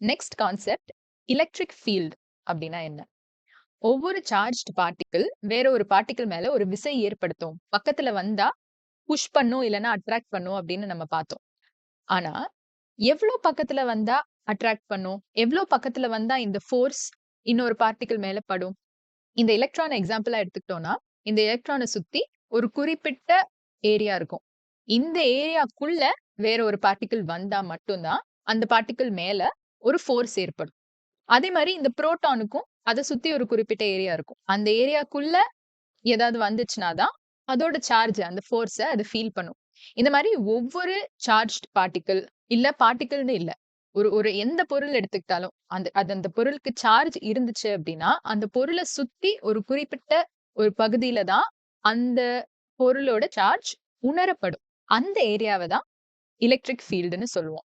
Next concept electric field அப்படின்னா என்ன? ஒவ்வொரு சார்ஜ்டு பார்ட்டிக்கிள் வேற ஒரு பார்ட்டிக்கிள் மேல ஒரு விசை ஏற்படுத்தும். பக்கத்துல வந்தா புஷ் பண்ணும் இல்லைன்னா அட்ராக்ட் பண்ணும் அப்படின்னு நம்ம பார்த்தோம். ஆனா எவ்வளோ பக்கத்துல வந்தா அட்ராக்ட் பண்ணும்? எவ்வளோ பக்கத்துல வந்தா இந்த ஃபோர்ஸ் இன்னொரு பார்ட்டிக்கிள் மேல படும்? இந்த எலக்ட்ரான் எக்ஸாம்பிளா எடுத்துக்கிட்டோம்னா இந்த எலக்ட்ரானை சுத்தி ஒரு குறிப்பிட்ட ஏரியா இருக்கும். இந்த ஏரியாக்குள்ள வேற ஒரு பார்ட்டிக்கிள் வந்தா மட்டும்தான் அந்த பார்ட்டிக்கிள் மேல ஒரு ஃபோர்ஸ் ஏற்படும். அதே மாதிரி இந்த புரோட்டானுக்கும் அதை சுத்தி ஒரு குறிப்பிட்ட ஏரியா இருக்கும். அந்த ஏரியாக்குள்ள ஏதாவது வந்துச்சுன்னா தான் அதோட சார்ஜ் அந்த ஃபோர்ஸை அது ஃபீல் பண்ணும். இந்த மாதிரி ஒவ்வொரு சார்ஜ் பார்ட்டிக்கிள் இல்ல பார்ட்டிக்கிள்னு இல்ல. ஒரு ஒரு எந்த பொருள் எடுத்துக்கிட்டாலும் அந்த அது அந்த பொருளுக்கு சார்ஜ் இருந்துச்சு அப்படின்னா அந்த பொருளை சுத்தி ஒரு குறிப்பிட்ட ஒரு பகுதியில தான் அந்த பொருளோட சார்ஜ் உணரப்படும். அந்த ஏரியாவை தான் எலக்ட்ரிக் ஃபீல்டுன்னு சொல்லுவோம்.